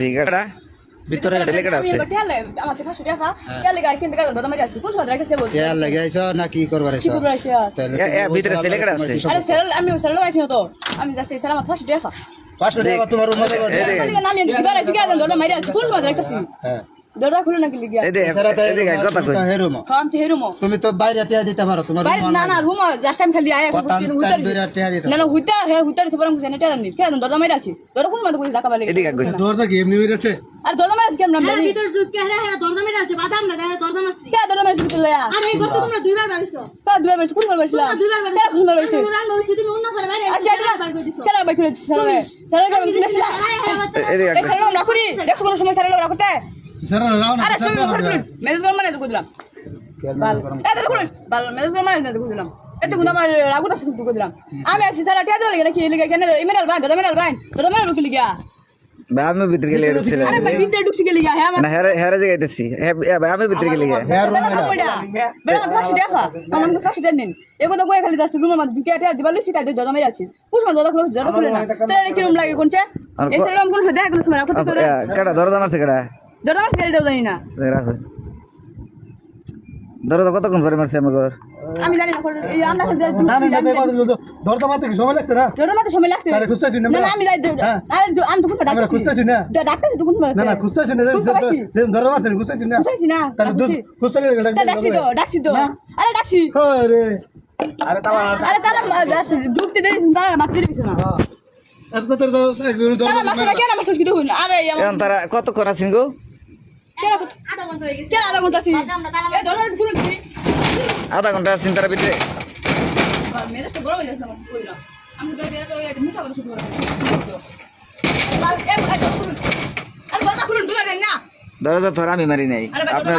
দিঘাটা ভিতরে ছেলে কেডা আছে। কেয়ার লাগে আইছ না কি করবার এ, ভিতরে ছেলে আছে? আরে স্যার আমি স্যার লাগাইছি তো। আমি জাস্ট স্যার আমার ফার্স্ট দেখা পাঁচশো টাকা তোমার দেখ। আমি দিবার আইছি গাজন দরজা মাইরা কোন সময় দেখতাছি হ্যাঁ। দরজা খুলে নাকি লিগিয়া? এই দেখ কথা কই। হে রুম। ফার্ম তে হেরুমো তুমি তো বাইরে টিয়া দিতে পারো তোমার বাইরে না না রুম জাস্ট আমি খালি আয়া কথা টাইম ধরে টিয়া দিতে না না হুইতা হে হুইতা সবার মুছে নেটা রানি কেন দরজা মাইরা আছি। দরজা কোন মাঝে কই ঢাকা বাইরে এদিকে কই। দরজা কি এমনি বের আছে আর দরজা মাইরা আছি কেন আমরা? হ্যাঁ, ভিতর হ্যাঁ হ্যাঁ দরজা মেরে আছে বাদাম না দেখে দরজা মারছি। কে দরজা মাইরা আছি লয়া? আর এই করতে তোমরা দুইবার বাড়িছো। কা দুই বার কোন বার দুইবার কে কোন বার বসে বাড়িছো তুমি অন্য সালে বাইরে আচ্ছা এটা বার দিছো। কেন দেখো। কোন সময় লোক রাখতে স্যার রাও না আরে শুন মেজাজ গরম মানে দিলাম। বাল। এ দেখো বাল মেজাজ গরম মানে দেখো দিলাম। এতে গুনা আমার রাগুটা শুধু দেখো দিলাম। আমি আছি স্যার টিয়া দেওয়া লাগে কি লিগে কেন ইমেল বাই দরজা মেল বাই দরজা মেল ঢুকি লিগা। আমি ভিতরে গেলে এটা আরে ভাই ভিতরে ঢুকছি গেলি হ্যাঁ না হেরে হেরে হ্যাঁ আমি ভিতরে গেলে হ্যাঁ রুম এটা দেখা আমার তো দেন নিন। এগো তো কয়ে খালি জাস্ট রুমের মধ্যে ঢুকে আছে দিবালি সিটা দিয়ে দরজা মেরে আছি পুষ্পা দরজা খুলে দরজা খুলে না। তাহলে কি রুম লাগে কোনটা এই সেরকম কোন দেখা কোন সময় রাখতে তোরে। কেডা? দরজা মারছে কেডা? জানি না। রাখো। কতক্ষণ পরে মারছে আমাকে আমি জানি না কোন- এই আমরা খালি না না দেখো দরজা মারতে কি সময় লাগছে না? দরজা মারতে সময় লাগছে। তাহলে খুঁজতেছি না না না আমি যাই। আরে আমি তো কোন আমরা খুঁজতেছি না। ডাক্তার তো কোন না না খুঁজতেছি না দরজা মারতে খুঁজতেছি না। খুঁজতেছি না তাহলে খুঁজতে তা ডাকছি তো ডাকছি তো। আরে ডাকছি। আরে আরে তারা ডাকছি ঢুকতে দেই তারা মারতে দিছে না। এত তারা মারছে না কেন আধা ঘণ্টা? হয়ে গেছে। কেন আধা আছি বাদাম না তালা এই দরজা খুলে দিছি আধা ঘণ্টা আছেন তারা ভিতরে? তো তো তো দরজা তো আর আমি মারি নাই। আপনার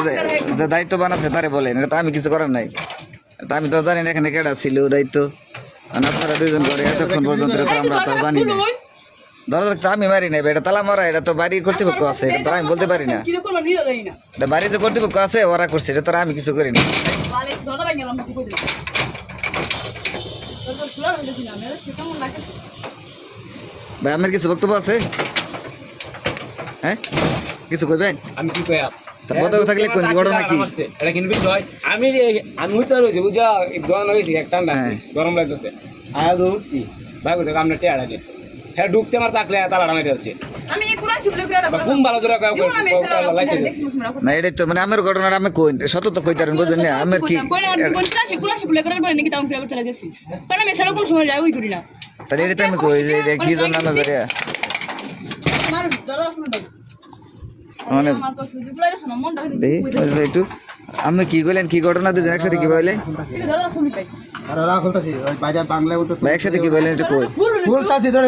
যে- দায়িত্ব বানাচ্ছে তারে বলেন এটা তো আমি কিছু করার নাই। এটা আমি তো জানি না এখানে কেডা ছিল দায়িত্ব। আপনারা দুজন করে এতক্ষণ পর্যন্ত আমরা তো জানি না। দরজা তো আমি মারি নাই এটা তালা মারা এটা তো বাড়ি কর্তৃপক্ষ আছে এটা তো আমি বলতে পারি না। এটা বাড়িতে কর্তৃপক্ষ আছে ওরা করছে এটা তো আমি কিছু করি না ভাই আমার কিছু বক্তব্য আছে? হ্যাঁ? কিছু কইবেন? আমি কি তা বদল থাকলে কোন ঘটনা কি এটা কিন্তু বিষয় আমি আমি হইতে রয়েছি বুঝা দোকান হয়েছি এক ঠান্ডা হ্যাঁ। গরম লাগতেছে। আর উঠছি। ভাই আমরা টেয়ারা দিই হ্যাঁ ঢুকতে আমার তাকলে তালাটা মেরে যাচ্ছে আমি এই কুরআন শিবলে কুরআন ঘুম ভালো করে না এটাই তো মানে আমার ঘটনাটা আমি কই সত তো কইতারেন বুঝলেন না আমার কি কোন কোন ক্লাস কুরআন শিবলে কুরআন বলে নাকি তাম করে চলে যাচ্ছি। কারণ আমি সেরকম কোন সময় যাই ওই করি না। তাহলে এটা আমি কই যে এটা কি জন্য আমি করি মানে আমার তো সুযোগ লাগে না মনটা দেখি একটু। আমি কি কইলেন? কি ঘটনা দুজন একসাথে কি বলে একসাথে কি বলেন একটু কই?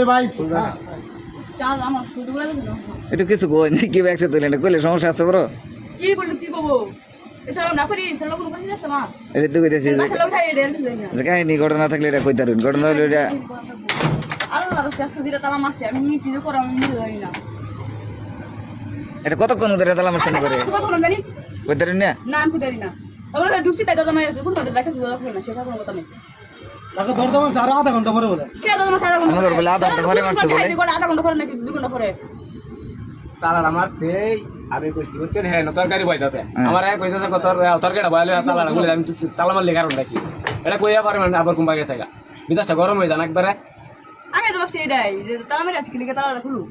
ভাই। কিছু কই? কি একসাথে কইলেন কইলে সমস্যা আছে বড়। কি বলতে কি কব কাহিনী ঘটনা থাকলে এটা কইতারেন ঘটনা হলো এটা এটা কতক্ষণ ধরে তালা মারছেন করে? কইতারেন না? না আমি জানি না। ওগুলো ঢুকছি তাই দরজা মারছে কোন কথা দেখে দরজা খুলে না সেটা কোনো কথা নেই। তাকে দরজা মারছে আরও আধা ঘণ্টা পরে বলে। কে দরজা মারছে আধা ঘণ্টা আমাদের বলে আধা ঘণ্টা পরে মারছে বলে। আধা ঘণ্টা পরে নাকি দুই ঘণ্টা পরে? তালাটা মারতে আমি কইছি বুঝছেন হ্যাঁ তরকারি বইতাছে আমার এক কইতাছে কত তরকারিটা বয়ালে তালাটা খুলে আমি তালা মারলে কারণটা কি? এটা কইয়া পারে মানে আবার কুম্বা গেছে গা বিদাসটা গরম হয়ে যান একবারে। আমি তো ভাবছি এটাই যে তালা মেরে আছে কি তালা খুলু